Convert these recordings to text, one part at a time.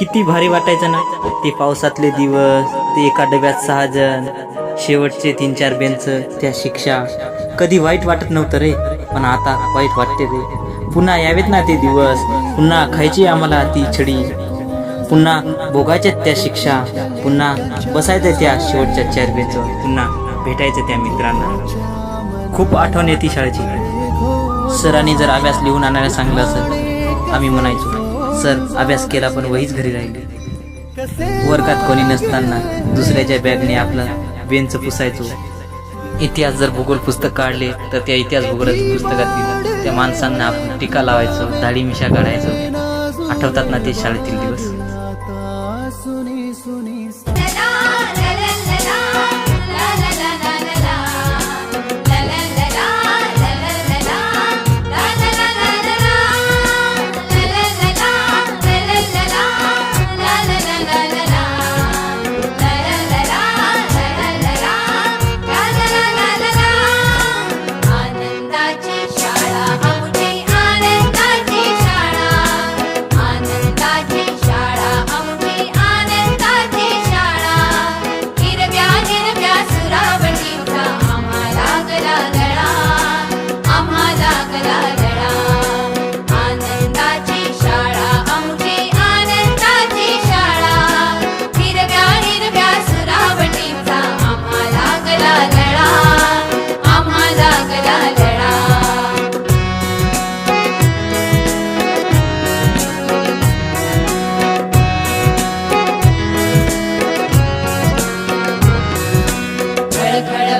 किती भारी वाटायचं ना. ते पावसातले दिवस ते एका डब्यात सहा जण शेवटचे तीन चार बेंच त्या शिक्षा. कधी वाईट वाटत नव्हतं रे पण आता वाईट वाटते रे. पुन्हा यावेत ना ते दिवस पुन्हा खायची आम्हाला ती छडी. पुन्हा भोगायच्या त्या शिक्षा पुन्हा बसायचं त्या शेवटच्या चार बेंच पुन्हा भेटायचं त्या मित्रांना. खूप आठवण येते शाळेची. सरांनी जर अभ्यास लिहून आणायला सांगलं असेल आम्ही म्हणायचो सर अभ्यास केला पण वहीच घरी राहिली. वर्गात कोणी नसताना दुसऱ्याच्या बॅगने आपला बेंच पुसायचो. इतिहास जर भूगोल पुस्तक काढले तर त्या इतिहास भूगोलाच्या पुस्तकात दिलं. त्या माणसांना आपण टीका लावायचो दाढी मिशा काढायचो. आठवतात ना ते शाळेतील दिवस?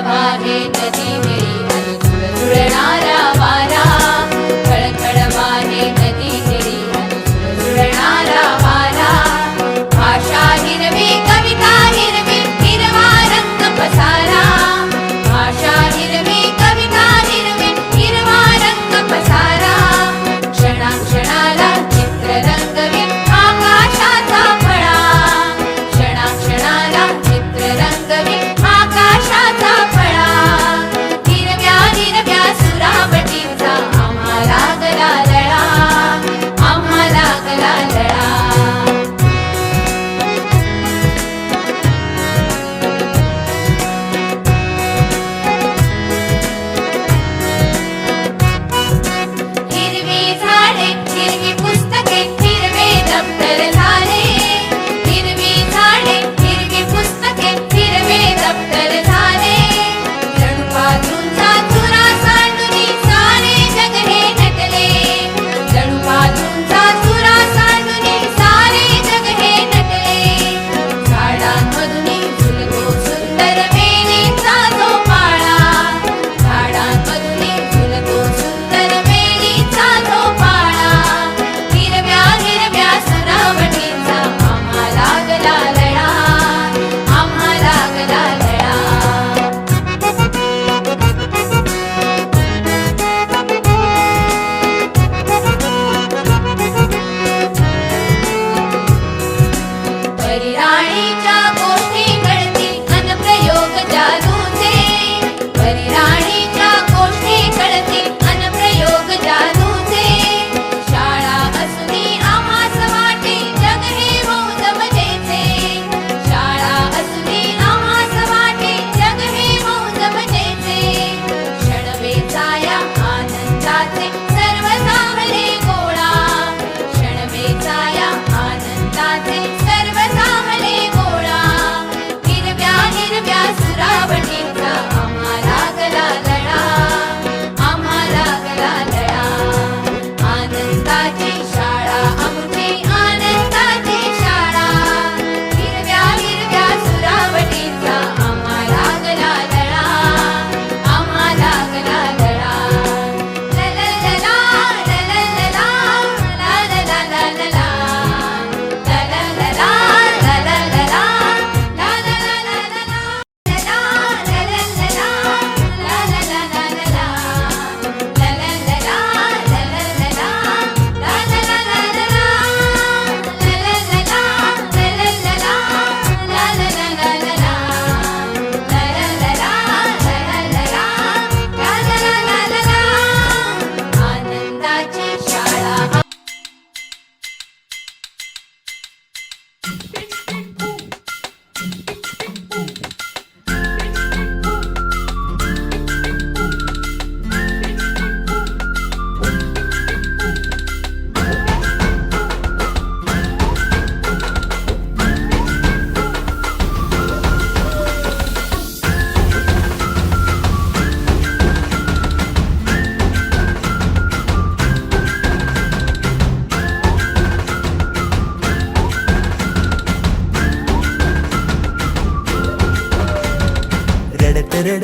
खळखळ वाहे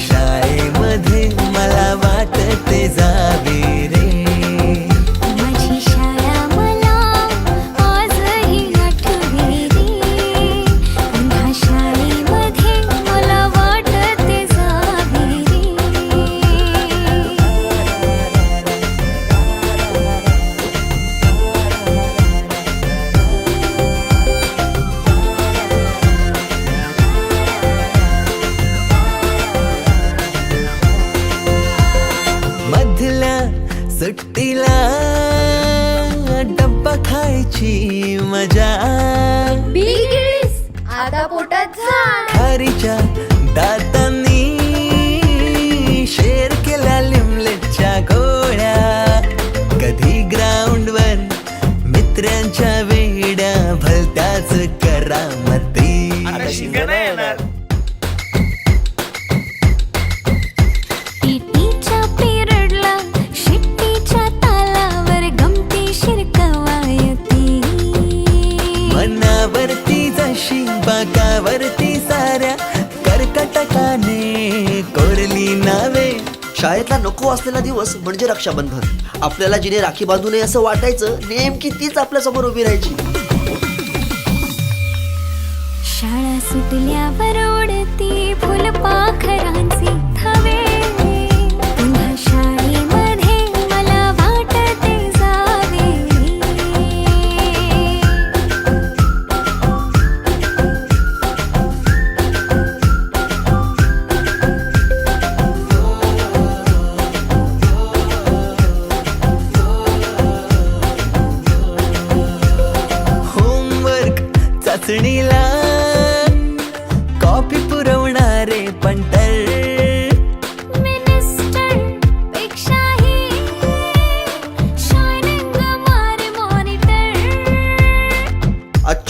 शाळेमध्ये मला वाटते जावे रे खारीच्या दातांनी शेर केल्या लिमलेटच्या गोळ्या. कधी ग्राउंडवर मित्रांच्या वेड्या भलत्याच करामती. वरती साऱ्या कर्कटकाने कोरली नावे. शाळेतला नको असलेला दिवस म्हणजे रक्षाबंधन. आपल्याला जिने राखी बांधू नये असं वाटायचं नेमकी तीच आपल्यासमोर उभी राहायची. शाळा सुटल्यावर उडती फुलपाखरांचे.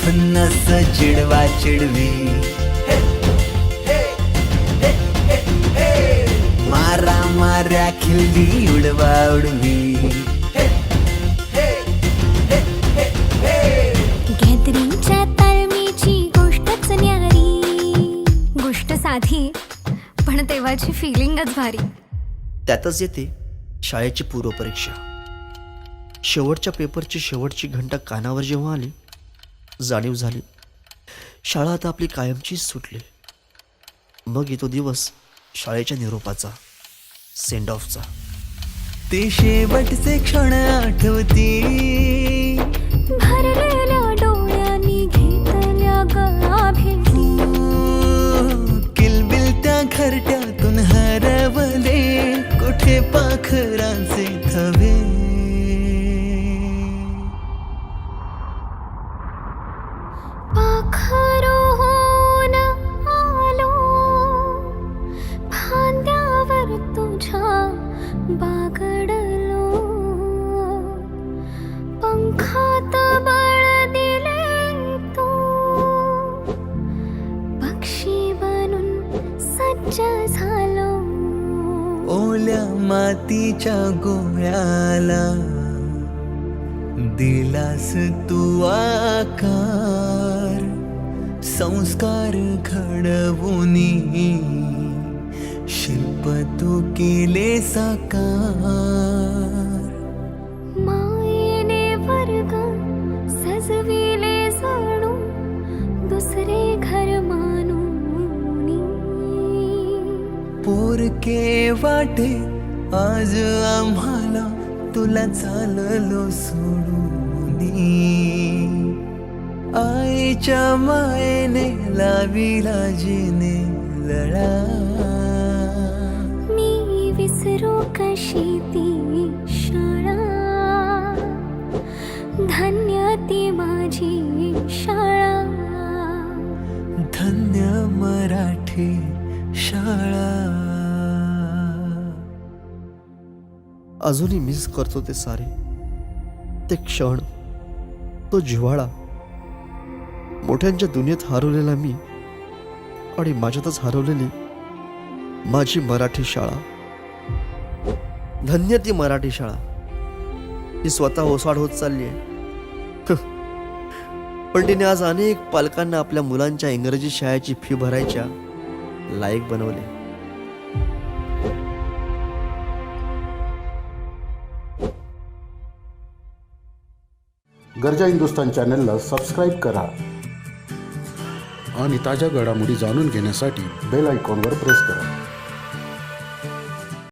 खुन्नस चिडवा चिडवी. मारा माऱ्या खिल्ली उडवा उडवी. गॅदरिंगच्या तालमीची गोष्टच न्यारी. गोष्ट साधी पण तेव्हाची फिलिंगच भारी. त्यातच येते शाळेची पूर्वपरीक्षा. शेवटच्या पेपरची शेवटची घंटा कानावर जेव्हा आली जाणीव झाली. शाळा आता आपली कायमचीच सुटली. मग येतो दिवस शाळेच्या निरोपाचा सेंड ऑफचा ते शेवटचे क्षण आठवती तो. पक्षी ओल्या मातीच्या गोळ्याला दिलास तू आकार. संस्कार घडवून शिल्प तू केले साकार. मायेने वर्ग सजविले जणू दुसरे घर मानूनी पोरके वाटे आज आम्हाला तुला चाललो सोडून आईच्या मायेने लाविला जिने लळा. मी विसरू कशी ती शाळा? धन्य ती माझी शाळा. धन्य मराठी शाळा. अजूनही मिस करतो ते सारे. ते क्षण तो जिव्हाळा. मोठ्यांच्या दुनियेत हरवलेला मी आणि माझ्यातच हरवलेली माझी मराठी शाळा. धन्य ती मराठी शाळा. ती स्वतः ओसाड होत चालली आहे. पण तिने आज अनेक पालकांना आपल्या मुलांच्या इंग्रजी शाळेची फी भरायच्या लायक बनवले. गरजा हिंदुस्तान चॅनलला सबस्क्राईब करा. आणि ताज्या घडामोडी जाणून घेण्यासाठी बेल आयकॉनवर प्रेस करा.